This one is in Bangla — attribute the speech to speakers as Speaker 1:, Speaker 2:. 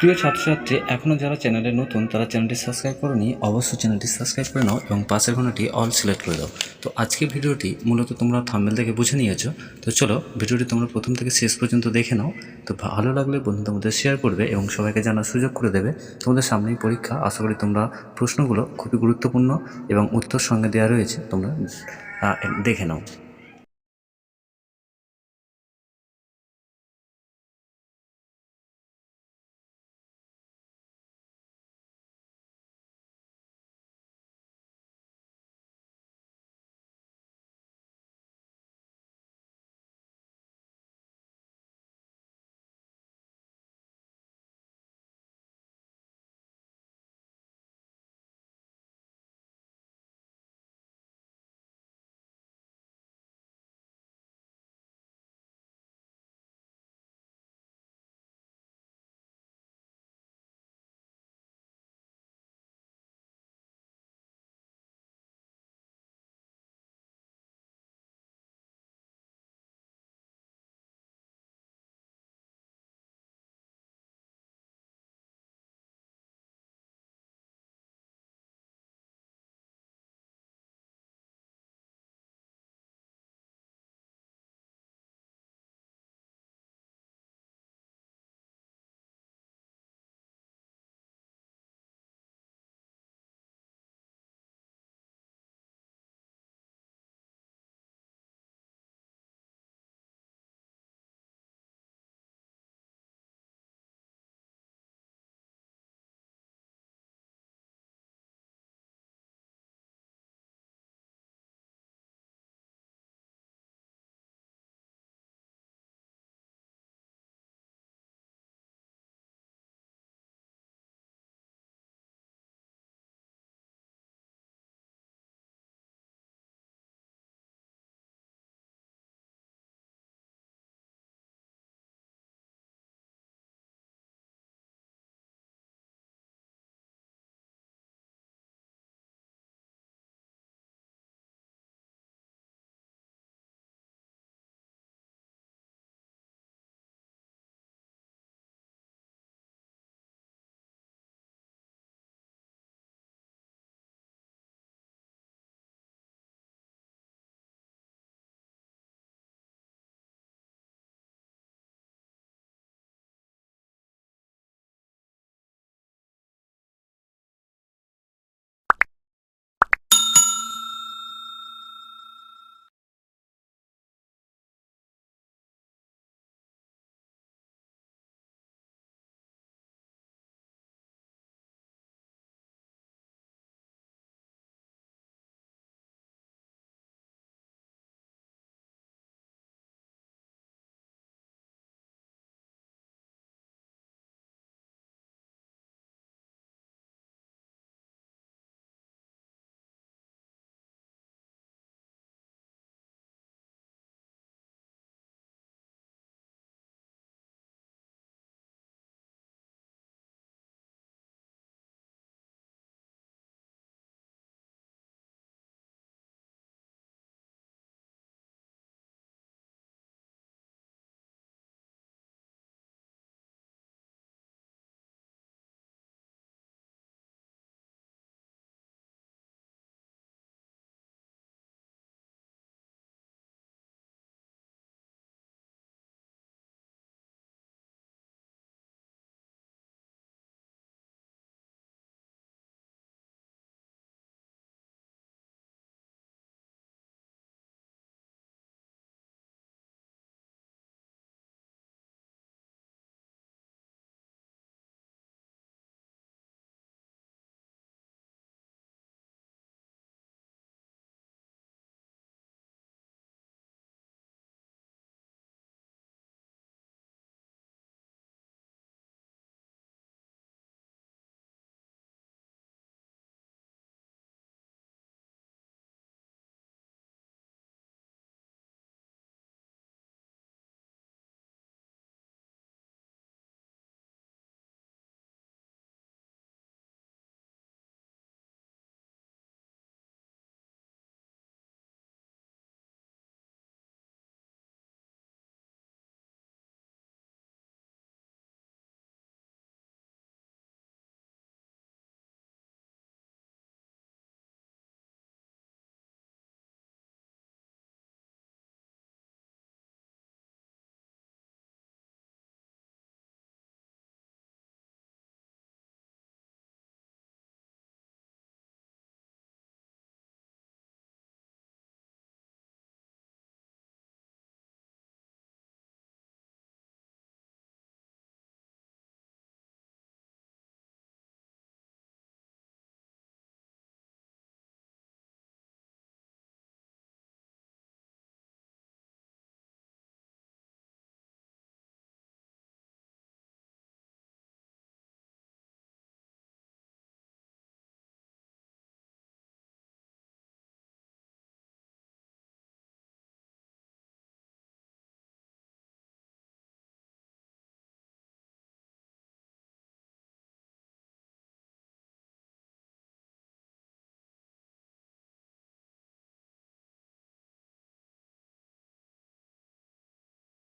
Speaker 1: প্রিয় ছাত্রছাত্রী এখনও যারা চ্যানেলে নতুন, তারা চ্যানেলটি সাবস্ক্রাইব করনি, অবশ্যই চ্যানেলটি সাবস্ক্রাইব করে নাও এবং পাশের ঘন্টাটি অল সিলেক্ট করে দাও। তো আজকে ভিডিওটি মূলত তোমরা থাম্বেল থেকে বুঝে নিয়েছো। তো চলো, ভিডিওটি তোমরা প্রথম থেকে শেষ পর্যন্ত দেখে নাও। তো ভালো লাগলে বন্ধুদের মধ্যে শেয়ার করবে এবং সবাইকে জানার সুযোগ করে দেবে। তোমাদের সামনেই পরীক্ষা, আশা করি তোমরা প্রশ্নগুলো খুবই গুরুত্বপূর্ণ এবং উত্তর সঙ্গে দেওয়া রয়েছে, তোমরা দেখে নাও।